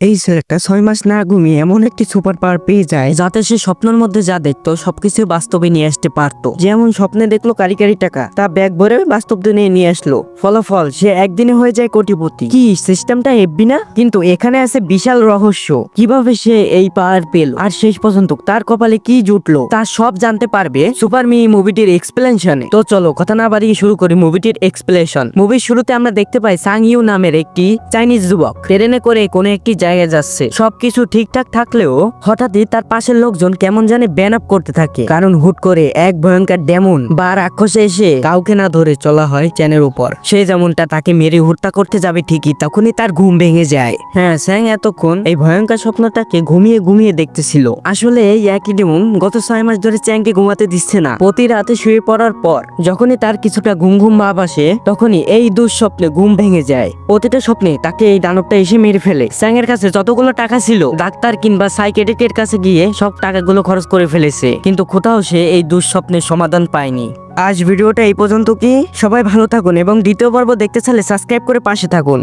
এই ছেলেটা ছয় মাস না ঘুমিয়ে এমন একটি সুপার পাওয়ার পেয়ে যায় যাতে সে স্বপ্নের মধ্যে যা দেখতো, সবকিছু বাস্তবে নিয়ে আসতে পারতো। যেমন স্বপ্নে দেখল কারি কারি টাকা, তা ব্যাগ ভরে বাস্তব দুনিয়ায় নিয়ে আসলো। ফলাফল, সে একদিনে হয়ে যায় কোটিপতি। কি, সিস্টেমটা হেব্বি না? কিন্তু এখানে আছে বিশাল রহস্য। কীভাবে সে এই পাওয়ার পেল? আর শেষ পর্যন্ত তার কপালে কি জুটলো? তা সব জানতে পারবে সুপার মি মুভিটির এক্সপ্লেনেশনে। তো চলো, কথা না বাড়িয়ে শুরু করি মুভিটির এক্সপ্লেনেশন। মুভির শুরুতে আমরা দেখতে পাই সাং ইউ নামের একটি চাইনিজ যুবক। ট্রেনে করে কোনো একটি জায়গায় যাচ্ছে। সবকিছু ঠিকঠাক থাকলেও হঠাৎই তার পাশের লোকজন কেমন জানে ব্যান আপ করতে থাকে। কারণ হুট করে এক ভয়ঙ্কর ডেমন বা রাক্ষসে এসে কাউকে না ধরে চলা হয় চ্যানের উপর। সে যেমনটা তাকে মেরে হত্যা করতে যাবে ঠিকই, তখনই তার ঘুম ভেঙে যায়। হ্যাঁ স্যাং এতক্ষণ এই ভয়ঙ্কর স্বপ্নটাকে ঘুমিয়ে ঘুমিয়ে দেখতেছিল। আসলে এই একই ডেমন গত ছয় মাস ধরে চ্যাংকে ঘুমাতে দিচ্ছে না। প্রতি রাতে শুয়ে পড়ার পর যখনই তার কিছুটা ঘুম ঘুম ভাব আসে, তখনই এই দুঃস্বপ্নে ঘুম ভেঙে যায়। প্রতিটা স্বপ্নে তাকে এই দানবটা এসে মেরে ফেলে। স্যাংয়ের কাছে যতগুলো টাকা ছিল, ডাক্তার কিংবা সাইকেটিকের কাছে গিয়ে সব টাকাগুলো খরচ করে ফেলেছে। কিন্তু কোথাও সে এই দুঃস্বপ্নের সমাধান পায়নি। আজ ভিডিওটা এই পর্যন্ত কি? সবাই ভালো থাকুন এবং দ্বিতীয় পর্ব দেখতে চাইলে সাবস্ক্রাইব করে পাশে থাকুন।